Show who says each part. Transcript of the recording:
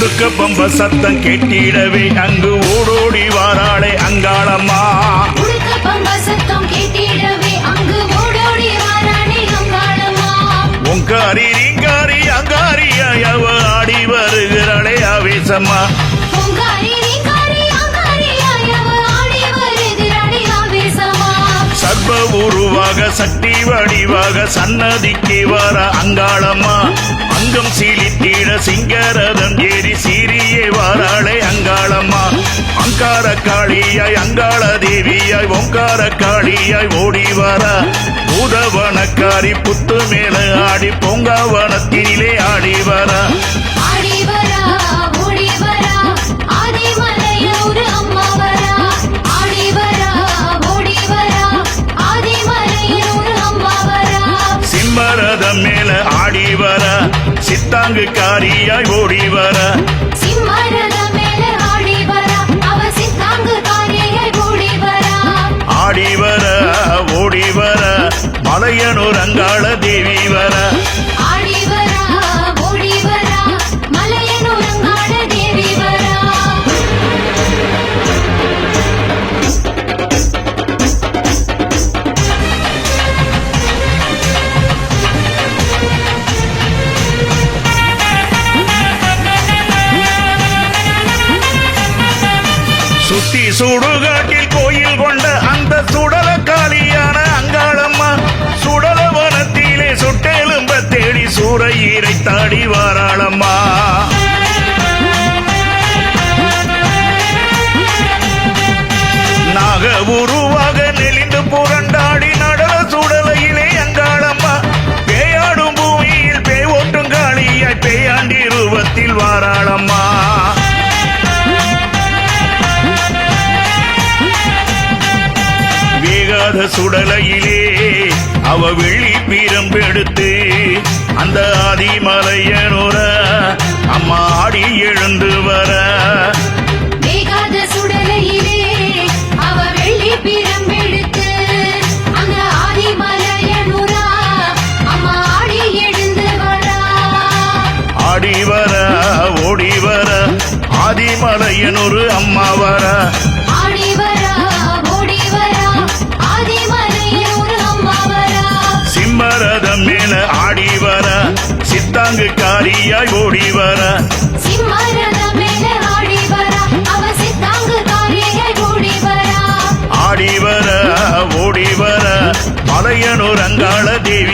Speaker 1: உடுக்க பம்ப சத்தம் கேட்டிடவே. அங்கு ஓடோடி வாராளே அங்காளம்மா. உங்காரி ரீங்காரி அங்காரியாய் அவ ஆடி வருகிறாளே ஆவேசம்மா. கர்ப்ப உருவாக சக்தி வடிவாக சன்னதிக்கு வர அங்காளம்மா. அங்கம் சீலித்திட சிங்கரதம் ஏறி சீரியே வாராளே அங்காளம்மா. அங்கார காளியாய் அங்காள தேவியாய் ஓங்கார காளியாய் ஓடி வர. பூதவனக்காரி புத்து மேல ஆடி பொங்காவனத்தினிலே ஆடி வர. சித்தாங்கு காரியாய் ஓடி வர
Speaker 2: ஆடி வரா ஓடி வரா
Speaker 1: மலையனூர் அங்காள தேவி வரா. சுத்தி சுடுகாட்டில் கோயில் கொண்ட அந்த சுடல காலியான அங்காளம்மா சுடல வனத்திலே சுட்டெலும்ப தேடி சூறையீரை தாடி வாராளம்மா. வேகாத சுடலையிலே அவ வெள்ளி பிரம்பெடுத்து அந்த ஆதிமலையனுரா அம்மா ஆடி எழுந்து வரா.
Speaker 2: ஆடி வர
Speaker 1: ஓடி வர ஆதிமலையனொரு அம்மா வரா.
Speaker 2: சித்தாங்கு காரியாய் ஓடி வர
Speaker 1: ஆடி வர ஓடி வர
Speaker 2: மலையனூர் அங்காள தேவி